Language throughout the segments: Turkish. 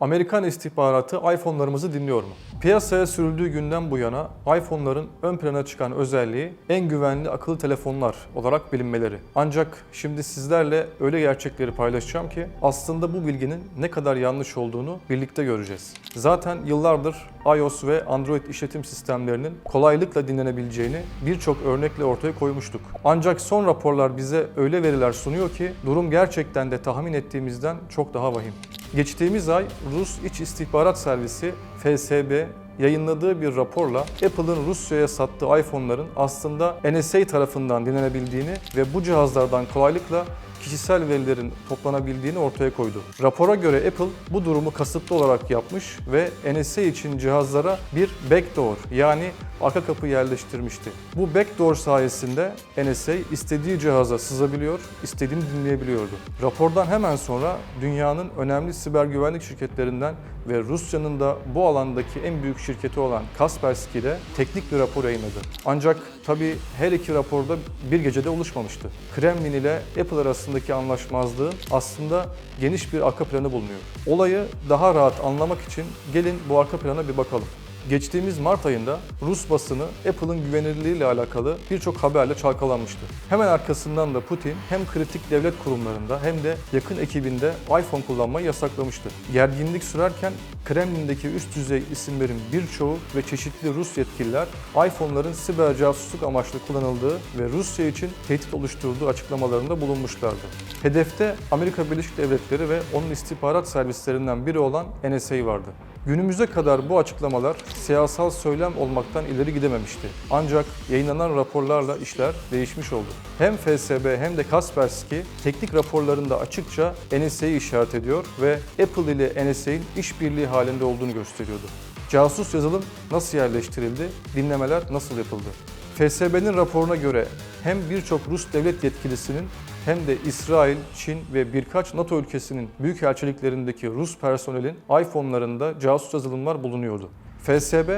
Amerikan istihbaratı iPhone'larımızı dinliyor mu? Piyasaya sürüldüğü günden bu yana iPhone'ların ön plana çıkan özelliği en güvenli akıllı telefonlar olarak bilinmeleri. Ancak şimdi sizlerle öyle gerçekleri paylaşacağım ki aslında bu bilginin ne kadar yanlış olduğunu birlikte göreceğiz. Zaten yıllardır iOS ve Android işletim sistemlerinin kolaylıkla dinlenebileceğini birçok örnekle ortaya koymuştuk. Ancak son raporlar bize öyle veriler sunuyor ki durum gerçekten de tahmin ettiğimizden çok daha vahim. Geçtiğimiz ay Rus İç İstihbarat Servisi FSB yayınladığı bir raporla Apple'ın Rusya'ya sattığı iPhone'ların aslında NSA tarafından dinlenebildiğini ve bu cihazlardan kolaylıkla kişisel verilerin toplanabildiğini ortaya koydu. Rapora göre Apple bu durumu kasıtlı olarak yapmış ve NSA için cihazlara bir backdoor yani arka kapı yerleştirmişti. Bu backdoor sayesinde NSA istediği cihaza sızabiliyor, istediğini dinleyebiliyordu. Rapordan hemen sonra dünyanın önemli siber güvenlik şirketlerinden ve Rusya'nın da bu alandaki en büyük şirketi olan Kaspersky de teknik bir rapor yayınladı. Ancak tabii her iki raporda bir gecede oluşmamıştı. Kremlin ile Apple arasındaki anlaşmazlığın aslında geniş bir arka planı bulunuyor. Olayı daha rahat anlamak için gelin bu arka plana bir bakalım. Geçtiğimiz Mart ayında Rus basını Apple'ın güvenilirliği ile alakalı birçok haberle çalkalanmıştı. Hemen arkasından da Putin hem kritik devlet kurumlarında hem de yakın ekibinde iPhone kullanmayı yasaklamıştı. Gerginlik sürerken Kremlin'deki üst düzey isimlerin birçoğu ve çeşitli Rus yetkililer iPhone'ların siber casusluk amaçlı kullanıldığı ve Rusya için tehdit oluşturduğu açıklamalarında bulunmuşlardı. Hedefte Amerika Birleşik Devletleri ve onun istihbarat servislerinden biri olan NSA vardı. Günümüze kadar bu açıklamalar siyasal söylem olmaktan ileri gidememişti. Ancak yayınlanan raporlarla işler değişmiş oldu. Hem FSB hem de Kaspersky teknik raporlarında açıkça NSA'yı işaret ediyor ve Apple ile NSA'nin işbirliği halinde olduğunu gösteriyordu. Casus yazılım nasıl yerleştirildi, dinlemeler nasıl yapıldı? FSB'nin raporuna göre hem birçok Rus devlet yetkilisinin hem de İsrail, Çin ve birkaç NATO ülkesinin büyükelçiliklerindeki Rus personelin iPhone'larında casus yazılımlar bulunuyordu. FSB,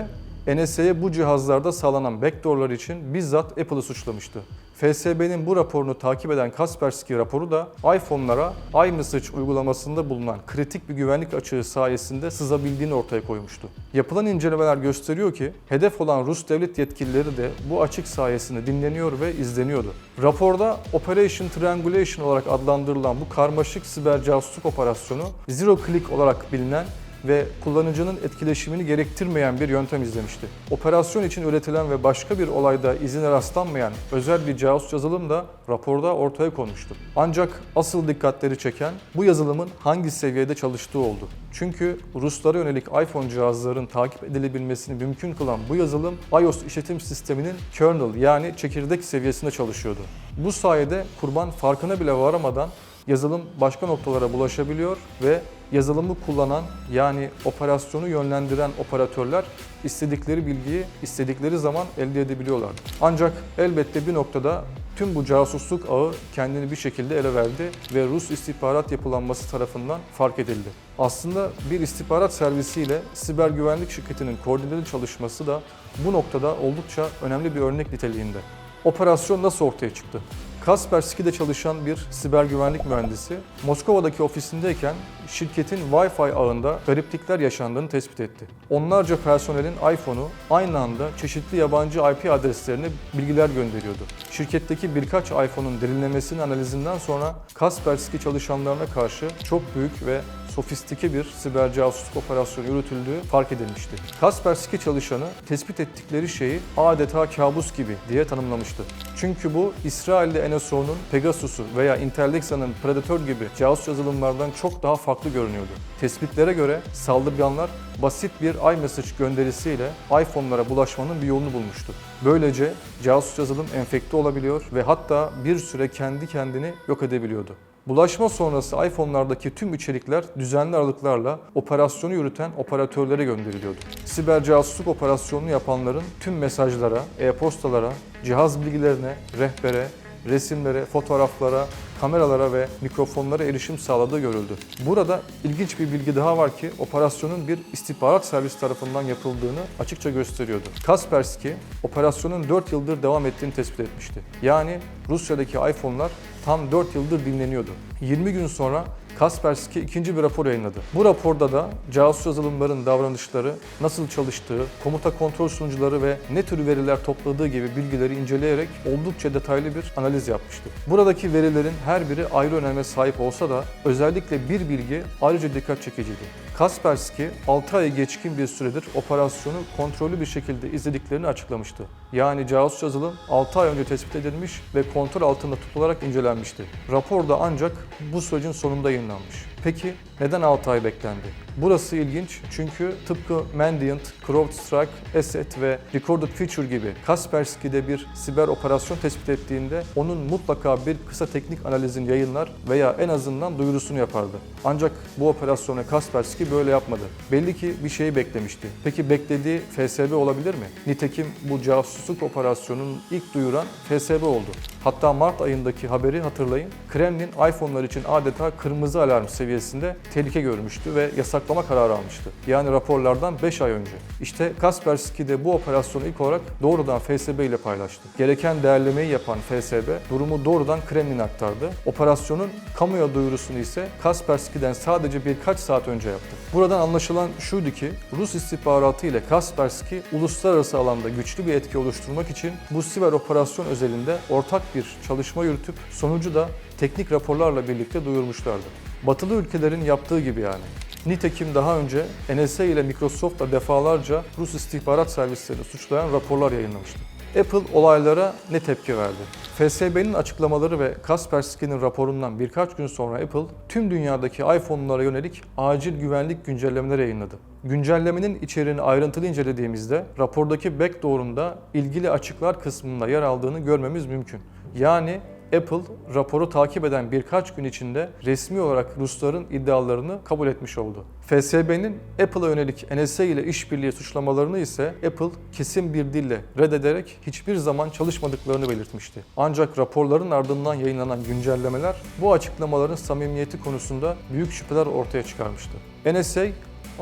NSA'ye bu cihazlarda sağlanan backdoorlar için bizzat Apple'ı suçlamıştı. FSB'nin bu raporunu takip eden Kaspersky raporu da iPhone'lara iMessage uygulamasında bulunan kritik bir güvenlik açığı sayesinde sızabildiğini ortaya koymuştu. Yapılan incelemeler gösteriyor ki hedef olan Rus devlet yetkilileri de bu açık sayesinde dinleniyor ve izleniyordu. Raporda Operation Triangulation olarak adlandırılan bu karmaşık siber casusluk operasyonu Zero Click olarak bilinen ve kullanıcının etkileşimini gerektirmeyen bir yöntem izlemişti. Operasyon için üretilen ve başka bir olayda izine rastlanmayan özel bir casus yazılım da raporda ortaya konmuştu. Ancak asıl dikkatleri çeken bu yazılımın hangi seviyede çalıştığı oldu. Çünkü Ruslara yönelik iPhone cihazların takip edilebilmesini mümkün kılan bu yazılım iOS işletim sisteminin kernel yani çekirdek seviyesinde çalışıyordu. Bu sayede kurban farkına bile varamadan yazılım başka noktalara bulaşabiliyor ve yazılımı kullanan yani operasyonu yönlendiren operatörler istedikleri bilgiyi istedikleri zaman elde edebiliyorlardı. Ancak elbette bir noktada tüm bu casusluk ağı kendini bir şekilde ele verdi ve Rus istihbarat yapılanması tarafından fark edildi. Aslında bir istihbarat servisiyle siber güvenlik şirketinin koordineli çalışması da bu noktada oldukça önemli bir örnek niteliğinde. Operasyon nasıl ortaya çıktı? Kaspersky'de çalışan bir siber güvenlik mühendisi Moskova'daki ofisindeyken şirketin Wi-Fi ağında gariplikler yaşandığını tespit etti. Onlarca personelin iPhone'u aynı anda çeşitli yabancı IP adreslerine bilgiler gönderiyordu. Şirketteki birkaç iPhone'un derinlemesinin analizinden sonra Kaspersky çalışanlarına karşı çok büyük ve sofistike bir siber casusluk operasyonu yürütüldüğü fark edilmişti. Kaspersky çalışanı tespit ettikleri şeyi adeta kabus gibi diye tanımlamıştı. Çünkü bu İsrail'de NSO'nun Pegasus'u veya Intellexa'nın Predator gibi casus yazılımlardan çok daha farklı görünüyordu. Tespitlere göre saldırganlar basit bir iMessage gönderisiyle iPhone'lara bulaşmanın bir yolunu bulmuştu. Böylece casus yazılım enfekte olabiliyor ve hatta bir süre kendi kendini yok edebiliyordu. Bulaşma sonrası iPhone'lardaki tüm içerikler düzenli aralıklarla operasyonu yürüten operatörlere gönderiliyordu. Siber casusluk operasyonunu yapanların tüm mesajlara, e-postalara, cihaz bilgilerine, rehbere, resimlere, fotoğraflara, kameralara ve mikrofonlara erişim sağladığı görüldü. Burada ilginç bir bilgi daha var ki operasyonun bir istihbarat servisi tarafından yapıldığını açıkça gösteriyordu. Kaspersky operasyonun 4 yıldır devam ettiğini tespit etmişti. Yani Rusya'daki iPhone'lar tam 4 yıldır dinleniyordu. 20 gün sonra Kaspersky ikinci bir rapor yayınladı. Bu raporda da casus yazılımların davranışları, nasıl çalıştığı, komuta kontrol sunucuları ve ne tür veriler topladığı gibi bilgileri inceleyerek oldukça detaylı bir analiz yapmıştı. Buradaki verilerin her biri ayrı öneme sahip olsa da özellikle bir bilgi ayrıca dikkat çekiciydi. Kaspersky 6 ay geçkin bir süredir operasyonu kontrollü bir şekilde izlediklerini açıklamıştı. Yani casus yazılım 6 ay önce tespit edilmiş ve kontrol altında tutularak incelenmişti. Rapor da ancak bu sürecin sonunda yayınlanmış. Peki neden 6 ay beklendi? Burası ilginç çünkü tıpkı Mandiant, CrowdStrike, Asset ve Recorded Future gibi Kaspersky'de bir siber operasyon tespit ettiğinde onun mutlaka bir kısa teknik analizin yayınlar veya en azından duyurusunu yapardı. Ancak bu operasyonu Kaspersky böyle yapmadı. Belli ki bir şeyi beklemişti. Peki beklediği FSB olabilir mi? Nitekim bu casusluk operasyonunun ilk duyuran FSB oldu. Hatta Mart ayındaki haberi hatırlayın. Kremlin iPhone'lar için adeta kırmızı alarm seviyesinde tehlike görmüştü ve yasaklama kararı almıştı. Yani raporlardan 5 ay önce. İşte Kaspersky de bu operasyonu ilk olarak doğrudan FSB ile paylaştı. Gereken değerlemeyi yapan FSB durumu doğrudan Kremlin'e aktardı. Operasyonun kamuya duyurusunu ise Kaspersky'den sadece birkaç saat önce yaptı. Buradan anlaşılan şuydu ki Rus istihbaratı ile Kaspersky uluslararası alanda güçlü bir etki oluşturmak için bu siber operasyon özelinde ortak bir çalışma yürütüp sonucu da teknik raporlarla birlikte duyurmuşlardı. Batılı ülkelerin yaptığı gibi yani. Nitekim daha önce NSA ile Microsoft da defalarca Rus istihbarat servislerini suçlayan raporlar yayınlamıştı. Apple olaylara ne tepki verdi? FSB'nin açıklamaları ve Kaspersky'nin raporundan birkaç gün sonra Apple tüm dünyadaki iPhone'lara yönelik acil güvenlik güncellemeleri yayınladı. Güncellemenin içeriğini ayrıntılı incelediğimizde rapordaki backdoor'un da ilgili açıklar kısmında yer aldığını görmemiz mümkün. Yani Apple raporu takip eden birkaç gün içinde resmi olarak Rusların iddialarını kabul etmiş oldu. FSB'nin Apple'a yönelik NSA ile işbirliği suçlamalarını ise Apple kesin bir dille reddederek hiçbir zaman çalışmadıklarını belirtmişti. Ancak raporların ardından yayınlanan güncellemeler bu açıklamaların samimiyeti konusunda büyük şüpheler ortaya çıkarmıştı. NSA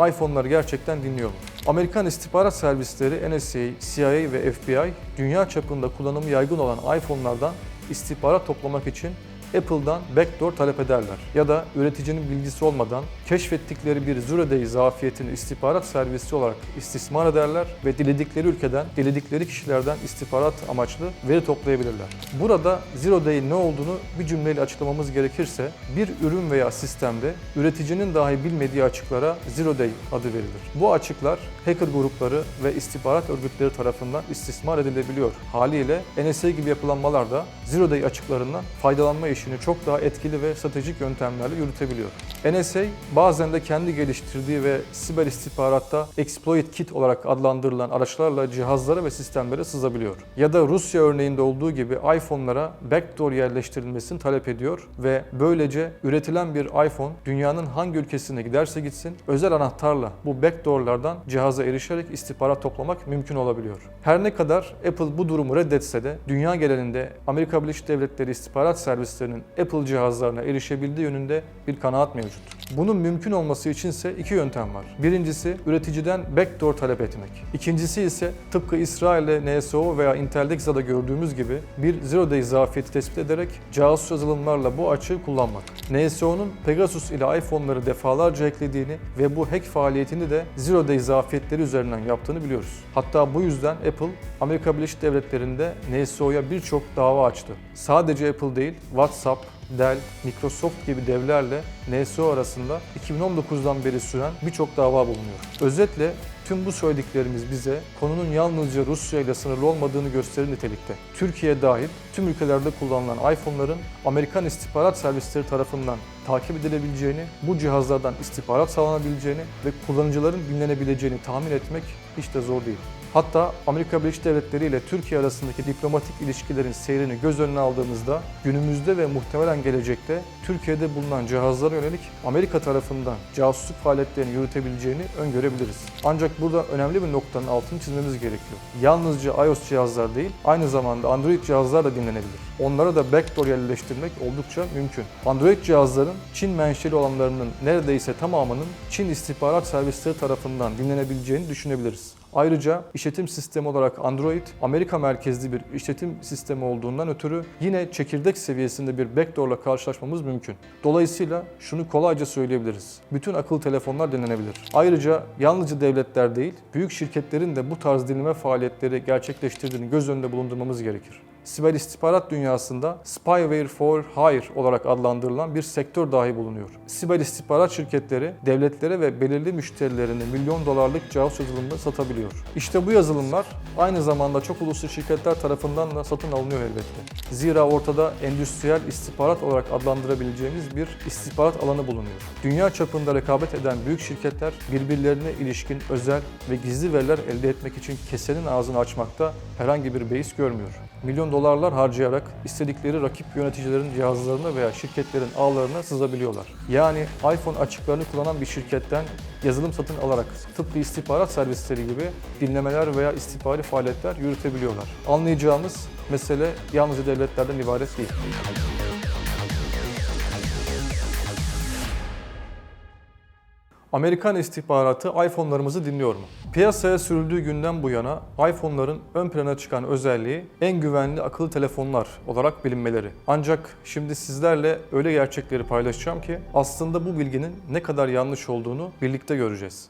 iPhone'ları gerçekten dinliyor mu? Amerikan istihbarat servisleri NSA, CIA ve FBI dünya çapında kullanımı yaygın olan iPhone'lardan istihbarat toplamak için Apple'dan backdoor talep ederler. Ya da üreticinin bilgisi olmadan keşfettikleri bir zero day zafiyetini istihbarat servisi olarak istismar ederler ve diledikleri ülkeden, diledikleri kişilerden istihbarat amaçlı veri toplayabilirler. Burada zero day'in ne olduğunu bir cümleyle açıklamamız gerekirse bir ürün veya sistemde üreticinin dahi bilmediği açıklara zero day adı verilir. Bu açıklar hacker grupları ve istihbarat örgütleri tarafından istismar edilebiliyor. Haliyle NSA gibi yapılanmalar da zero day açıklarından faydalanma işini çok daha etkili ve stratejik yöntemlerle yürütebiliyor. NSA bazen de kendi geliştirdiği ve siber istihbaratta exploit kit olarak adlandırılan araçlarla cihazlara ve sistemlere sızabiliyor. Ya da Rusya örneğinde olduğu gibi iPhone'lara backdoor yerleştirilmesini talep ediyor ve böylece üretilen bir iPhone dünyanın hangi ülkesine giderse gitsin özel anahtarla bu backdoorlardan cihaza erişerek istihbarat toplamak mümkün olabiliyor. Her ne kadar Apple bu durumu reddetse de dünya genelinde Amerika Birleşik Devletleri istihbarat servislerinin Apple cihazlarına erişebildiği yönünde bir kanaat mevcut. Bunun mümkün olması içinse iki yöntem var. Birincisi üreticiden backdoor talep etmek. İkincisi ise tıpkı İsrail'e NSO veya Intel'deki da gördüğümüz gibi bir zero day zafiyeti tespit ederek casus yazılımlarla bu açığı kullanmak. NSO'nun Pegasus ile iPhone'ları defalarca hacklediğini ve bu hack faaliyetini de zero day zafiyetleri üzerinden yaptığını biliyoruz. Hatta bu yüzden Apple Amerika Birleşik Devletleri'nde NSO'ya birçok dava açtı. Sadece Apple değil, WhatsApp, Dell, Microsoft gibi devlerle NSO arasında 2019'dan beri süren birçok dava bulunuyor. Özetle tüm bu söylediklerimiz bize konunun yalnızca Rusya ile sınırlı olmadığını gösterir nitelikte. Türkiye dahil tüm ülkelerde kullanılan iPhone'ların Amerikan istihbarat servisleri tarafından takip edilebileceğini, bu cihazlardan istihbarat sağlanabileceğini ve kullanıcıların dinlenebileceğini tahmin etmek hiç de zor değil. Hatta Amerika Birleşik Devletleri ile Türkiye arasındaki diplomatik ilişkilerin seyrini göz önüne aldığımızda günümüzde ve muhtemelen gelecekte Türkiye'de bulunan cihazlara yönelik Amerika tarafından casusluk faaliyetlerini yürütebileceğini öngörebiliriz. Ancak burada önemli bir noktanın altını çizmemiz gerekiyor. Yalnızca iOS cihazlar değil, aynı zamanda Android cihazlar da dinlenebilir. Onlara da backdoor yerleştirmek oldukça mümkün. Android cihazların Çin menşeli olanlarının neredeyse tamamının Çin istihbarat servisleri tarafından dinlenebileceğini düşünebiliriz. Ayrıca işletim sistemi olarak Android, Amerika merkezli bir işletim sistemi olduğundan ötürü yine çekirdek seviyesinde bir backdoor'la karşılaşmamız mümkün. Dolayısıyla şunu kolayca söyleyebiliriz. Bütün akıllı telefonlar denenebilir. Ayrıca yalnızca devletler değil, büyük şirketlerin de bu tarz dinleme faaliyetleri gerçekleştirdiğini göz önünde bulundurmamız gerekir. Siber istihbarat dünyasında spyware for hire olarak adlandırılan bir sektör dahi bulunuyor. Siber istihbarat şirketleri devletlere ve belirli müşterilerine milyon dolarlık casus yazılımını satabiliyor. İşte bu yazılımlar aynı zamanda çok uluslu şirketler tarafından da satın alınıyor elbette. Zira ortada endüstriyel istihbarat olarak adlandırabileceğimiz bir istihbarat alanı bulunuyor. Dünya çapında rekabet eden büyük şirketler birbirlerine ilişkin özel ve gizli veriler elde etmek için kesenin ağzını açmakta herhangi bir beis görmüyor. Milyon dolarlar harcayarak istedikleri rakip yöneticilerin cihazlarına veya şirketlerin ağlarına sızabiliyorlar. Yani iPhone açıklarını kullanan bir şirketten yazılım satın alarak tıpkı istihbarat servisleri gibi dinlemeler veya istihbari faaliyetler yürütebiliyorlar. Anlayacağımız mesele yalnızca devletlerden ibaret değil. Amerikan istihbaratı iPhone'larımızı dinliyor mu? Piyasaya sürüldüğü günden bu yana iPhone'ların ön plana çıkan özelliği en güvenli akıllı telefonlar olarak bilinmeleri. Ancak şimdi sizlerle öyle gerçekleri paylaşacağım ki aslında bu bilginin ne kadar yanlış olduğunu birlikte göreceğiz.